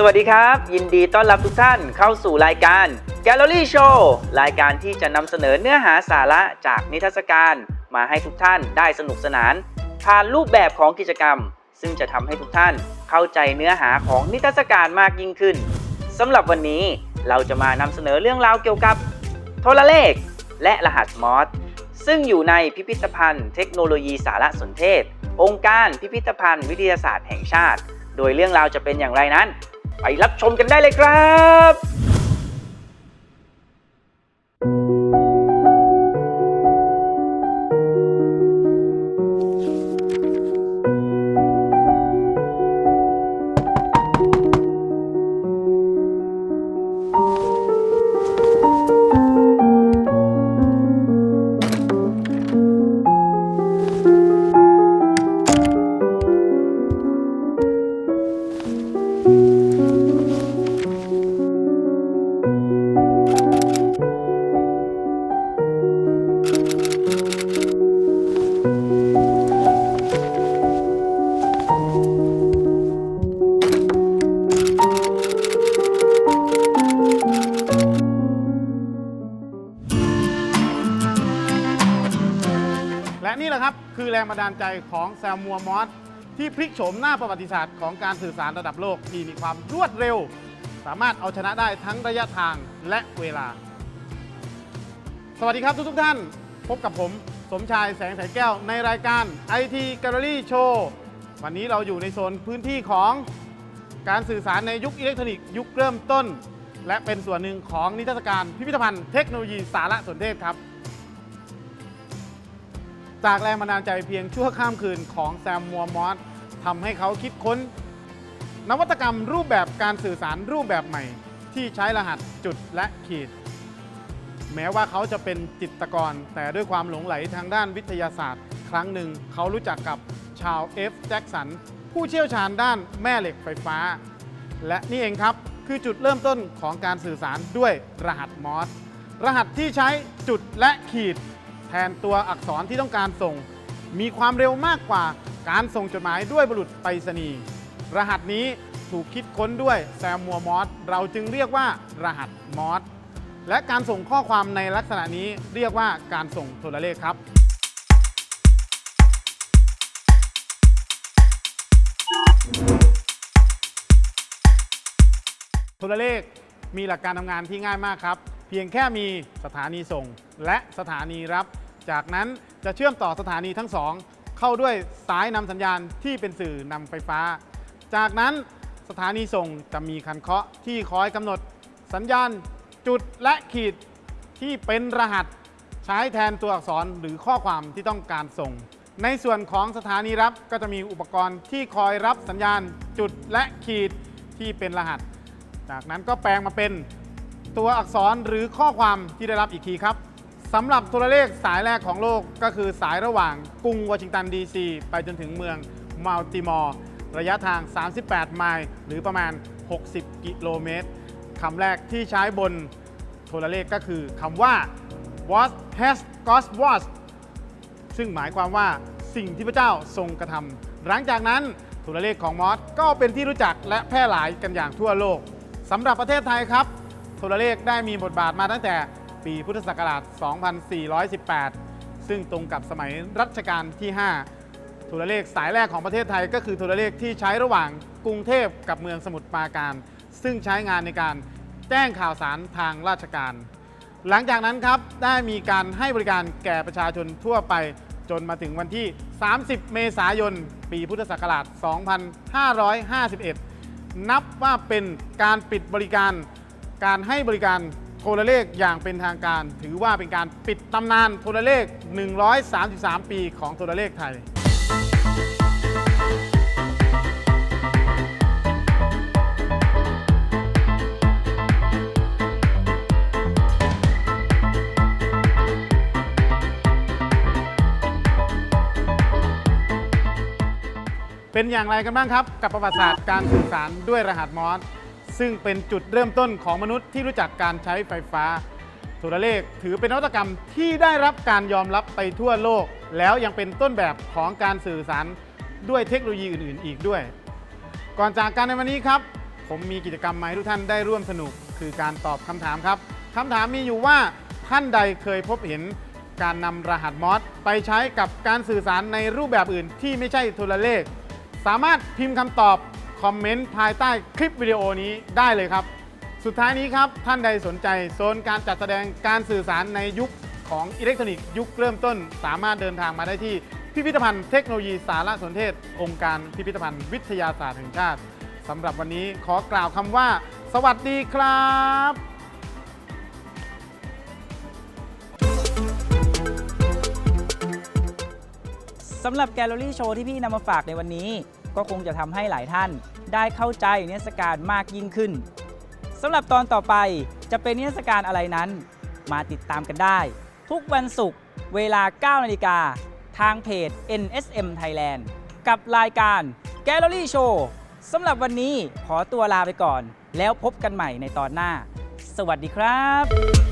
สวัสดีครับ ยินดีต้อนรับทุกท่านเข้าสู่รายการ Gallery Show รายการที่จะนำเสนอเนื้อหาสาระจากนิทรรศการ มาให้ทุกท่านได้สนุกสนานผ่านรูปแบบของกิจกรรม ซึ่งจะทำให้ทุกท่านเข้าใจเนื้อหาของนิทรรศการมากยิ่งขึ้นสำหรับวันนี้เราจะมานำเสนอเรื่องราวเกี่ยวกับ โทรเลข และรหัสมอสซึ่งอยู่ในพิพิธภัณฑ์เทคโนโลยีสารสนเทศ องค์การพิพิธภัณฑ์วิทยาศาสตร์แห่งชาติ โดยเรื่องราวจะเป็นอย่างไรนั้น ไปรับชมกันได้เลยครับ และนี่แหละครับคือแรงบันดาลใจของแซมมัวมอสที่พลิกโฉมหน้าประวัติศาสตร์ของการสื่อสารระดับโลกที่มีความรวดเร็ว สามารถเอาชนะได้ทั้งระยะทางและเวลา สวัสดีครับทุกทุกท่าน พบกับผมสมชายแสงไถแก้วในรายการ IT Gallery Show วันนี้เราอยู่ในโซนพื้นที่ของการสื่อสารในยุคอิเล็กทรอนิกส์ยุคเริ่มต้น และเป็นส่วนหนึ่งของนิทรรศการพิพิธภัณฑ์เทคโนโลยีสารสนเทศครับ จากแรงบันดาลใจเพียงชั่วข้ามคืนของแซมมัวมอสทำให้เขาคิดค้น นวัตกรรมรูปแบบการสื่อสารรูปแบบใหม่ ที่ใช้รหัสจุดและขีด แม้ว่าเขาจะเป็นจิตรกร แต่ด้วยความหลงไหลทางด้านวิทยาศาสตร์ ครั้งหนึ่งเขารู้จักกับชาวเอฟแจ็กสันผู้เชี่ยวชาญด้านแม่เหล็กไฟฟ้า และนี่เองครับคือจุดเริ่มต้นของการสื่อสารด้วยรหัสมอสรหัสที่ใช้จุดและขีด แทนตัวอักษรที่ต้องการส่ง มีความเร็วมากกว่าการส่งจดหมายด้วยบุรุษไปรษณีย์รหัสนี้ถูกคิดค้นด้วยแซมมัวมอสเราจึงเรียกว่ารหัสมอสและการส่งข้อความในลักษณะนี้เรียกว่าการส่งโทรเลขครับ โทรเลขมีหลักการทำงานที่ง่ายมากครับ เพียงแค่มีสถานีส่งและสถานีรับ จากนั้นจะเชื่อมต่อสถานีทั้งสองเข้าด้วยสายนำสัญญาณที่เป็นสื่อนำไฟฟ้า จากนั้นสถานีส่งจะมีคันเคาะที่คอยกำหนดสัญญาณจุดและขีดที่เป็นรหัส ใช้แทนตัวอักษรหรือข้อความที่ต้องการส่ง ในส่วนของสถานีรับก็จะมีอุปกรณ์ที่คอยรับสัญญาณจุดและขีดที่เป็นรหัส จากนั้นก็แปลงมาเป็น ตัวอักษรหรือข้อความที่ได้รับอีกทีครับสำหรับโทรเลขสายแรกของโลกก็คือสายระหว่างกรุงวอชิงตันดีซีไปจนถึงเมืองมัลติมอร์ระยะทาง 38 ไมล์หรือประมาณ 60 กิโลเมตรคำแรกที่ใช้บนโทรเลขก็คือคำว่า what has God was ซึ่งหมายความว่าสิ่งที่พระเจ้าทรงกระทำหลังจากนั้นโทรเลขของมอสก็เป็นที่รู้จักและแพร่หลายกันอย่างทั่วโลกสำหรับประเทศไทยครับ โทรเลขได้มีบทบาทมาตั้งแต่ปีพุทธศักราช 2418 ซึ่งตรงกับสมัยรัชกาลที่ 5 โทรเลขสายแรกของประเทศไทย ก็คือโทรเลขที่ใช้ระหว่างกรุงเทพกับเมืองสมุทรปราการ ซึ่งใช้งานในการแจ้งข่าวสารทางราชการ หลังจากนั้นครับได้มีการให้บริการแก่ประชาชนทั่วไปจนมาถึงวันที่ 30 เมษายน ปีพุทธศักราช 2551 นับว่าเป็นการปิดบริการ การให้บริการโทรเลขอย่างเป็นทางการ ถือว่าเป็นการปิดตำนานโทรเลข 133 ปีของโทรเลขไทย เป็นอย่างไรกันบ้างครับ กับประวัติศาสตร์การสื่อสารด้วยรหัสมอส ซึ่งเป็นจุดเริ่มต้นของมนุษย์ที่รู้จักการใช้ไฟฟ้าโทรเลขถือเป็นนวัตกรรมที่ได้รับการยอมรับไปทั่วโลก แล้วยังเป็นต้นแบบของการสื่อสารด้วยเทคโนโลยีอื่น ๆ อีกด้วย ก่อนจากกันในวันนี้ครับ ผมมีกิจกรรมมาให้ทุกท่านได้ร่วมสนุก คือการตอบคำถามครับคำถามมีอยู่ว่าท่านใดเคยพบเห็นการนำรหัสมอสไปใช้กับการสื่อสารในรูปแบบอื่นที่ไม่ใช่โทรเลข สามารถพิมพ์คำตอบ คอมเมนต์ภายใต้คลิปวิดีโอนี้ได้เลยครับ สุดท้ายนี้ครับ ท่านใดสนใจโซนการจัดแสดงการสื่อสารในยุคของอิเล็กทรอนิกส์ยุคเริ่มต้น สามารถเดินทางมาได้ที่พิพิธภัณฑ์เทคโนโลยีสารสนเทศ องค์การพิพิธภัณฑ์วิทยาศาสตร์แห่งชาติสำหรับวันนี้ขอกล่าวคำว่า สวัสดีครับสำหรับแกลเลอรี่โชว์ที่พี่นำมาฝากในวันนี้ ก็คงจะทำให้หลายท่านได้เข้าใจนิทรรศการมากยิ่งขึ้นสำหรับตอนต่อไปจะเป็นนิทรรศการอะไรนั้น มาติดตามกันได้ ทุกวันศุกร์เวลา 9 นาฬิกา ทางเพจ NSM Thailand กับรายการ Gallery Show สำหรับวันนี้ขอตัวลาไปก่อน แล้วพบกันใหม่ในตอนหน้า สวัสดีครับ